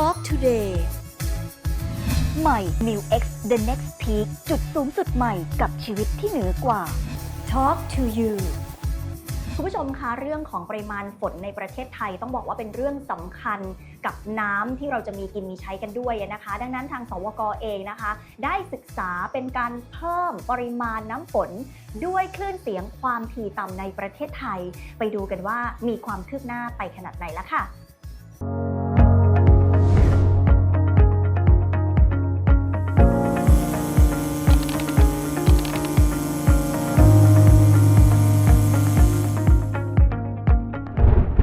Talk Today ใหม่ New X The Next Peak จุดสูงสุดใหม่กับชีวิตที่เหนือกว่า Talk to you คุณผู้ชมคะเรื่องของปริมาณฝนในประเทศไทยต้องบอกว่าเป็นเรื่องสำคัญกับน้ำที่เราจะมีกินมีใช้กันด้วยนะคะ ดังนั้นทางสวกเองนะคะ ได้ศึกษาเป็นการเพิ่มปริมาณน้ำฝน ด้วยคลื่นเสียงความถี่ต่ำในประเทศไทย ไปดูกันว่ามีความคืบหน้าไปขนาดไหนแล้วค่ะ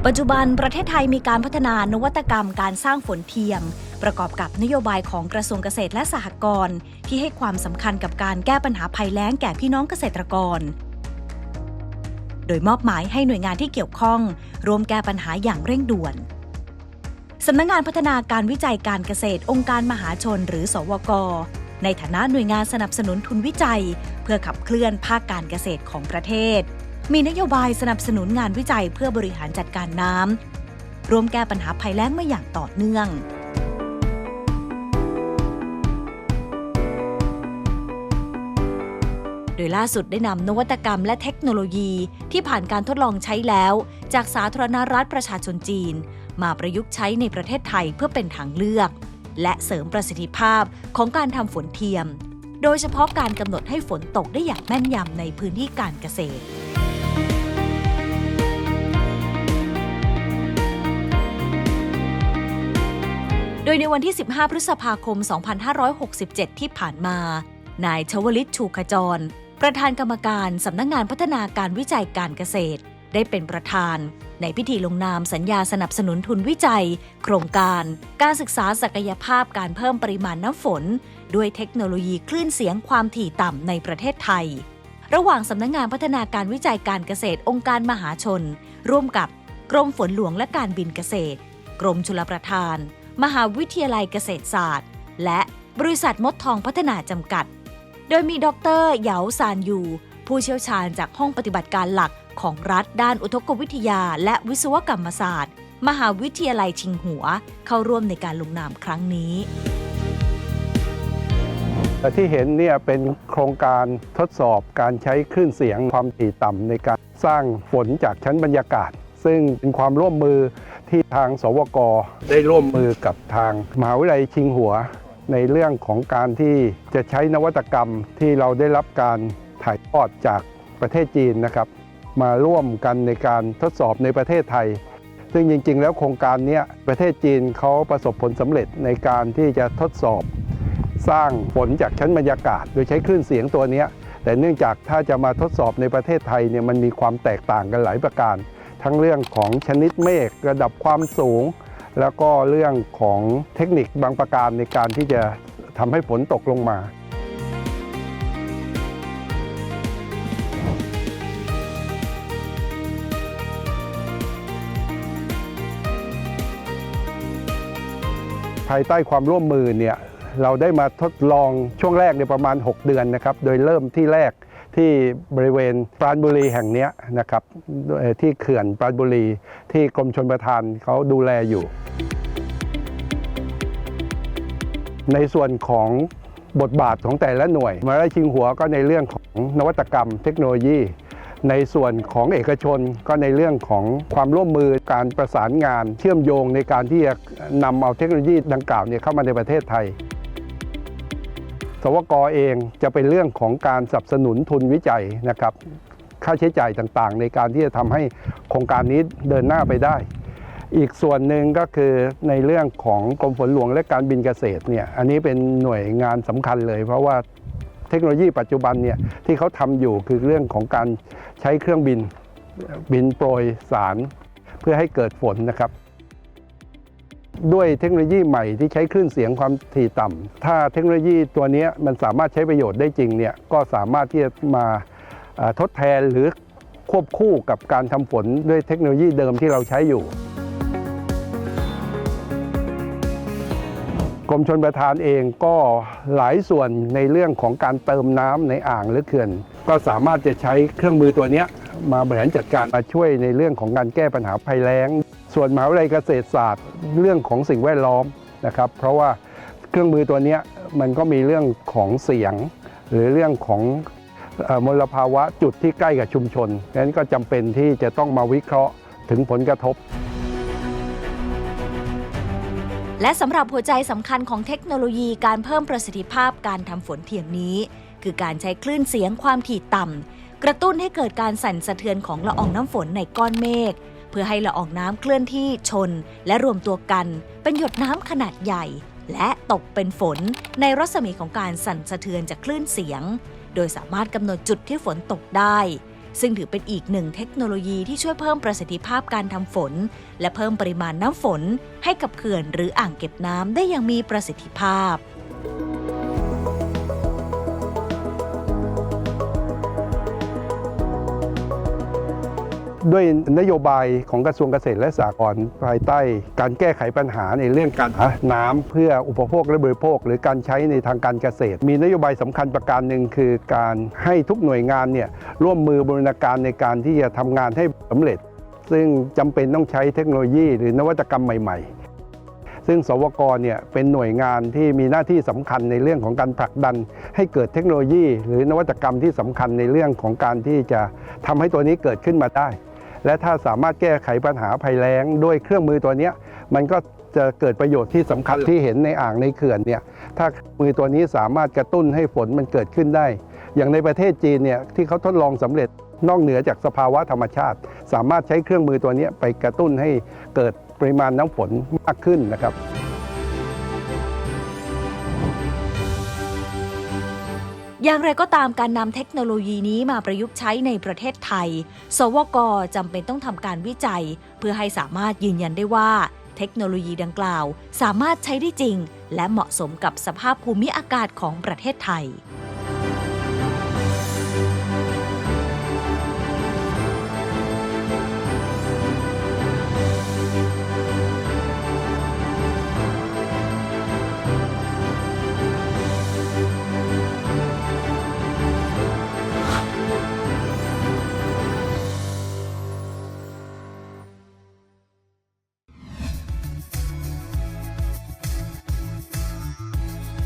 ปัจจุบันประเทศไทยมีการพัฒนานวัตกรรมการสร้างฝนเทียม ประกอบกับนโยบายของกระทรวงเกษตรและสหกรณ์ที่ให้ความสำคัญกับการแก้ปัญหาภัยแล้งแก่พี่น้องเกษตรกร โดยมอบหมายให้หน่วยงานที่เกี่ยวข้องร่วมแก้ปัญหาอย่างเร่งด่วนสำนักงงานพัฒนาการวิจัยการเกษตรองค์การมหาชนหรือ สวก ในฐานะหน่วยงานสนับสนุนทุนวิจัย เพื่อขับเคลื่อนภาคการเกษตรของประเทศ มีนโยบายสนับสนุนงานวิจัยเพื่อบริหารจัดการน้ำรวมแก้ปัญหาภัยแล้งมาอย่างต่อเนื่อง โดยล่าสุดได้นำนวัตกรรมและเทคโนโลยีที่ผ่านการทดลองใช้แล้ว จากสาธารณรัฐประชาชนจีน มาประยุกต์ใช้ในประเทศไทยเพื่อเป็นทางเลือก และเสริมประสิทธิภาพของการทำฝนเทียม โดยเฉพาะการกำหนดให้ฝนตกได้อย่างแม่นยำในพื้นที่การเกษตร โดยในวันที่ 15 พฤษภาคม 2567 ที่ผ่านมา นายชวลิตชูขจร ประธานกรรมการสำนักงงานพัฒนาการวิจัยการเกษตร ได้เป็นประธาน ในพิธีลงนามสัญญาสนับสนุนทุนวิจัย โครงการ การศึกษาศักยภาพการเพิ่มปริมาณน้ำฝน ด้วยเทคโนโลยีคลื่นเสียงความถี่ต่ำในประเทศไทย ระหว่างสำนักงงานพัฒนาการวิจัยการเกษตรองค์การมหาชน ร่วมกับกรมฝนหลวงและการบินเกษตร กรมชลประทาน มหาวิทยาลัยเกษตรศาสตร์ และบริษัทมดทองพัฒนาจำกัด โดยมีดรเหยาซานยู ผู้เชี่ยวชาญจากห้องปฏิบัติการหลักของรัฐด้านอุทกวิทยาและวิศวกรรมศาสตร์ มหาวิทยาลัยชิงหัว เข้าร่วมในการลงนามครั้งนี้แต่ที่เห็นเนี่ยเป็นโครงการทดสอบการใช้คลื่นเสียงความถี่ต่ำในการสร้างฝนจากชั้นบรรยากาศ ซึ่งเป็นความร่วมมือ ที่ทางสวกได้ร่วมมือกับทางมหาวิทยาลัยชิงหัว ในเรื่องของการที่จะใช้นวัตกรรมที่เราได้รับการถ่ายทอดจากประเทศจีนนะครับ มาร่วมกันในการทดสอบในประเทศไทย ซึ่งจริง ๆ แล้วโครงการนี้ประเทศจีนเขาประสบผลสำเร็จในการที่จะทดสอบ สร้างฝนจากชั้นบรรยากาศ โดยใช้คลื่นเสียงตัวนี้แต่เนื่องจากถ้าจะมาทดสอบในประเทศไทยเนี่ยมันมีความแตกต่างกันหลายประการ ทั้งเรื่องของชนิดเมฆระดับความสูง แล้วก็เรื่องของเทคนิคบางประการในการที่จะทำให้ฝนตกลงมาภายใต้ความร่วมมือเนี่ยเราได้มาทดลองช่วงแรกในประมาณ 6 เดือนนะครับ โดยเริ่มที่แรก ที่บริเวณปราณบุรีแห่งนี้นะครับที่เขื่อนปราณบุรีที่กรมชนประทานเขาดูแลอยู่ ในส่วนของบทบาทของแต่ละหน่วยมาได้ชิงหัวก็ในเรื่องของนวัตกรรมเทคโนโลยี ในส่วนของเอกชนก็ในเรื่องของความร่วมมือการประสานงาน เชื่อมโยงในการที่จะนำเอาเทคโนโลยีดังกล่าวเนี่ยเข้ามาในประเทศไทย สวกเองจะเป็นเรื่องของการสนับสนุนทุนวิจัยนะครับ ค่าใช้จ่ายต่างๆ ในการที่จะทำให้โครงการนี้เดินหน้าไปได้ อีกส่วนหนึ่งก็คือในเรื่องของกรมฝนหลวงและการบินเกษตรเนี่ยอันนี้เป็นหน่วยงานสำคัญเลย เพราะว่าเทคโนโลยีปัจจุบันเนี่ยที่เขาทำอยู่คือเรื่องของการใช้เครื่องบินบินโปรยสาร เพื่อให้เกิดฝนนะครับ ด้วยเทคโนโลยีใหม่ที่ใช้คลื่นเสียงความถี่ต่ำถ้าเทคโนโลยีตัวนี้มันสามารถใช้ประโยชน์ได้จริงเนี่ยก็สามารถที่จะมาทดแทนหรือควบคู่กับการทำฝนด้วยเทคโนโลยีเดิมที่เราใช้อยู่กรมชนประทานเองก็หลายส่วนในเรื่องของการเติมน้ำในอ่างหรือเขื่อน ก็สามารถจะใช้เครื่องมือตัวนี้มาบริหารจัดการมาช่วยในเรื่องของการแก้ปัญหาภัยแล้ง ส่วนมหาวิทยาลัยเกษตรศาสตร์เรื่องของสิ่งแวดล้อมนะครับ เพราะว่าเครื่องมือตัวนี้มันก็มีเรื่องของเสียง หรือเรื่องของมลภาวะจุดที่ใกล้กับชุมชนดังนั้นก็จำเป็นที่จะต้องมาวิเคราะห์ถึงผลกระทบ และสำหรับหัวใจสำคัญของเทคโนโลยีการเพิ่มประสิทธิภาพการทำฝนเทียมนี้ คือการใช้คลื่นเสียงความถี่ต่ำกระตุ้นให้เกิดการสั่นสะเทือนของละอองน้ำฝนในก้อนเมฆ เพื่อให้ละอองน้ำเคลื่อนที่ชน และรวมตัวกันเป็นหยดน้ำขนาดใหญ่ และตกเป็นฝนในรัศมีของการสั่นสะเทือนจากคลื่นเสียง โดยสามารถกำหนดจุดที่ฝนตกได้ ซึ่งถือเป็นอีกหนึ่งเทคโนโลยีที่ช่วยเพิ่มประสิทธิภาพการทำฝน และเพิ่มปริมาณน้ำฝน ให้กับเขื่อนหรืออ่างเก็บน้ำได้อย่างมีประสิทธิภาพ ด้วยนโยบายของกระทรวงเกษตรและสหกรณ์ภายใต้ การแก้ไขปัญหาในเรื่องการหาน้ำเพื่ออุปโภคและบริโภค หรือการใช้ในทางการเกษตร มีนโยบายสำคัญประการหนึ่งคือการให้ทุกหน่วยงานเนี่ยร่วมมือบริการในการที่จะทำงานให้สำเร็จ ซึ่งจำเป็นต้องใช้เทคโนโลยี หรือนวัตกรรมใหม่ ๆซึ่งสวกเนี่ยเป็นหน่วยงานที่มีหน้าที่สำคัญในเรื่องของการผลักดัน ให้เกิดเทคโนโลยี หรือนวัตกรรมที่สำคัญในเรื่องของการที่จะทำให้ตัวนี้เกิดขึ้นมาได้ และถ้าสามารถแก้ไขปัญหาภัยแล้งด้วยเครื่องมือตัวเนี้ยมันก็จะเกิดประโยชน์ที่สำคัญที่เห็นในอ่างในเขื่อนเนี่ยถ้ามือตัวนี้สามารถกระตุ้นให้ฝนมันเกิดขึ้นได้ อย่างในประเทศจีนเนี่ยที่เขาทดลองสำเร็จนอกเหนือจากสภาวะธรรมชาติ สามารถใช้เครื่องมือตัวเนี้ยไปกระตุ้นให้เกิดปริมาณน้ำฝนมากขึ้นนะครับ อย่างไรก็ตามการนำเทคโนโลยีนี้มาประยุกต์ใช้ในประเทศไทย สวกจำเป็นต้องทำการวิจัย เพื่อให้สามารถยืนยันได้ว่า เทคโนโลยีดังกล่าว สามารถใช้ได้จริง และเหมาะสมกับสภาพภูมิอากาศของประเทศไทย